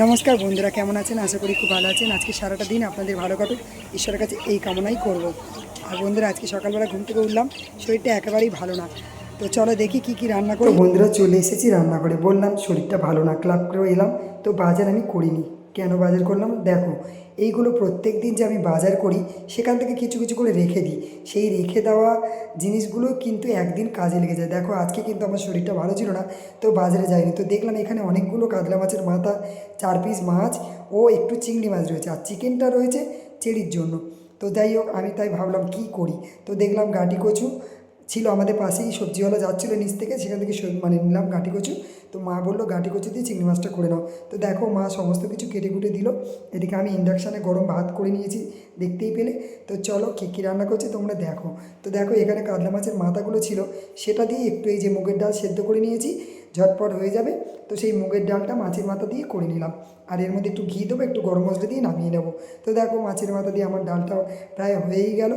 নমস্কার বন্ধুরা কেমন আছেন? আশা করি খুব ভালো আছেন। আজকে সারাটা দিন আপনাদের ভালো কাটুক। ঈশ্বরের কাছে এই কামনাই করব। আর বন্ধুরা আজকে সকালবেলা ঘুম থেকে উঠলাম শরীরটা একেবারেই ভালো না। তো চলো দেখি কি কি রান্না করি। বন্ধুরা চলে এসেছি রান্না করে বললাম শরীরটা ভালো না ক্লাব করে এলাম। তো বাজার আমি করিনি। কেন বাজার করলাম? দেখো, এইগুলো প্রত্যেক দিন যে আমি বাজার করি, সেখান থেকে কিছু কিছু করে রেখে দিই। সেই রেখে দেওয়া জিনিসগুলো কিন্তু একদিন কাজে লেগে যায়। দেখো, আজকে কিন্তু আমার শরীরটা ভালো ছিল না, তো বাজারে যাইনি। তো দেখলাম এখানে অনেকগুলো কাতলা মাছের মাথা, চার পিস মাছ ও একটু চিংড়ি মাছ রয়েছে। আর চিকেনটা রয়েছে চেরির জন্য। তো যাই হোক, আমি তাই ভাবলাম কি করি? তো দেখলাম গাটি কচু ছিল আমাদের পাশেই, সবজিওয়ালা যাচ্ছিল নিচ থেকে, সেখান থেকে মানে নিলাম গাঁটি কচু। তো মা বলল, গাঁটি কচু দিয়ে চিংড়ি মাছটা করে নাও। তো দেখো, মা সমস্ত কিছু কেটে কুটে দিল। এদিকে আমি ইন্ডাকশানে গরম ভাত করে নিয়েছি, দেখতেই পেলে। তো চলো, কী কী রান্না করছে তোমরা দেখো। তো দেখো, এখানে কাতলা মাছের মাথাগুলো ছিল। সেটা দিয়ে একটু এই যে মুগের ডাল সেদ্ধ করে নিয়েছি। ঝটপট হয়ে যাবে। তো সেই মুগের ডালটা মাছের মাথা দিয়ে করে নিলাম। আর এর মধ্যে একটু ঘি দেবো, একটু গরম মশলা দিয়ে নামিয়ে নেব। তো দেখো, মাছের মাথা দিয়ে আমার ডালটা প্রায় হয়েই গেল।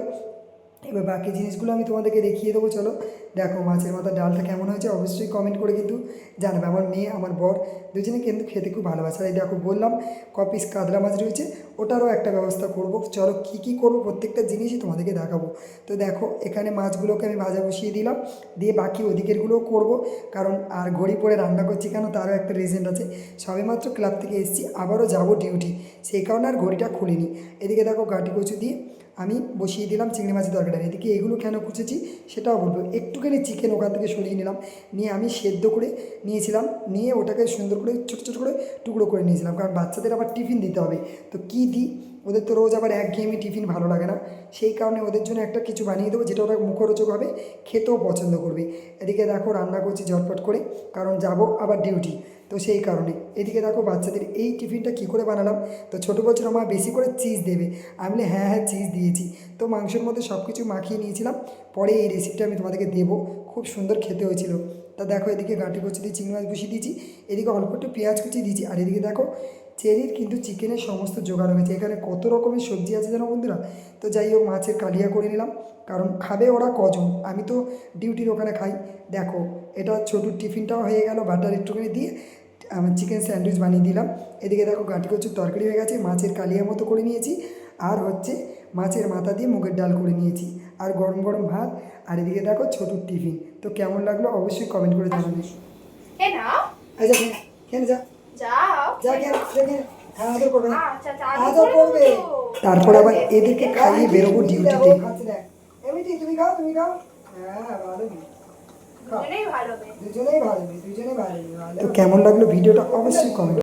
এবার বাকি জিনিসগুলো আমি তোমাদেরকে দেখিয়ে দেবো, চলো। দেখো মাছের মাথা, ডালটা কেমন হয়েছে, অবশ্যই কমেন্ট করে কিন্তু জানাবে। আমার মেয়ে, আমার বর দুজনে কিন্তু খেতে খুব ভালোবাসে। আর এই দেখো বললাম ক পিস কাতলা মাছ রয়েছে, ওটারও একটা ব্যবস্থা করব। চলো, কী কী করব, প্রত্যেকটা জিনিসই তোমাদেরকে দেখাবো। তো দেখো, এখানে মাছগুলোকে আমি ভাজা বসিয়ে দিলাম। দিয়ে বাকি ওদিকেরগুলোও করব। কারণ আর ঘড়ি পরে রান্না করছি কেন, তারও একটা রিজেন্ট আছে। সবেমাত্র ক্লাব থেকে এসেছি, আবারও যাব ডিউটি সেই কারণে আর ঘড়িটা খুলিনি। এদিকে দেখো গাটি কচু দিয়ে আমি বসিয়ে দিলাম চিংড়ি মাছের তরকারিটা। এদিকে এগুলো কেন কুচেছি সেটাও বলব। একটুখানি চিকেন ওখান থেকে সরিয়ে নিলাম। নিয়ে আমি সেদ্ধ করে নিয়েছিলাম। নিয়ে ওটাকে সুন্দর করে ছোটো ছোটো করে টুকরো করে নিয়েছিলাম। কারণ বাচ্চাদের আবার টিফিন দিতে হবে। তো কী দিই? ওদের তো রোজ আবার একঘেয়েমি টিফিন ভালো লাগে না। সেই কারণে ওদের জন্য একটা কিছু বানিয়ে দেবো, যেটা ওরা মুখরোচক হবে, খেতেও পছন্দ করবে। এদিকে দেখো রান্না করছি ঝটপট করে, কারণ যাব আবার ডিউটি তো সেই কারণে। এদিকে দেখো বাচ্চাদের এই টিফিনটা কী করে বানালাম, তো ছোটো বছর আমার বেশি করে চিজ দেবে। আমি বলি হ্যাঁ হ্যাঁ চিজ দিয়েছি। তো মাংসের মধ্যে সব কিছু মাখিয়ে নিয়েছিলাম, পরে এই রেসিপিটা আমি তোমাদেরকে দেবো। খুব সুন্দর খেতে হয়েছিল। তা দেখো এদিকে গাঁটি কচি দিয়ে চিংড়ি মাছ বসিয়ে দিয়েছি, এদিকে অল্প একটু পেঁয়াজ কুচি দিয়েছি, আর এদিকে দেখো চেরির কিন্তু চিকেনের সমস্ত জোগাড় হয়েছে। এখানে কত রকমের সবজি আছে জানো বন্ধুরা? তো যাই হোক, মাছের কালিয়া করে নিলাম, কারণ খাবে ওরা কজন? আমি তো ডিউটির ওখানে খাই। দেখো, এটা ছোটো টিফিনটাও হয়ে গেল, বাটার একটুখানি দিয়ে আমি চিকেন স্যান্ডউইচ বানিয়ে দিলাম। এদিকে দেখো গাঁটি কচুর তরকারি হয়ে গেছে, মাছের কালিয়া মতো করে নিয়েছি। আর হচ্ছে মাছের মাথা দিয়ে মুগের ডাল করে নিয়েছি। আর গরম গরম ভাত আর এদিকে দেখো ছোটুর টিফিন। তো কেমন লাগল অবশ্যই কমেন্ট করে জানাবে। আচ্ছা কেন যা যাও। যা কেন যা কেন হ্যাঁ আদর করবে আচ্ছা আচ্ছা আদর করবে। তারপর আবার এদেরকে খাইয়ে বেরোবো ডিউটিতে এমনিতে তুমি খাও তুমি খাও। হ্যাঁ ভালো খাও দুজনেই ভালো হবে দুজনেই ভালো দুজনেই ভালো তো কেমন লাগল ভিডিওটা? অবশ্যই কমেন্ট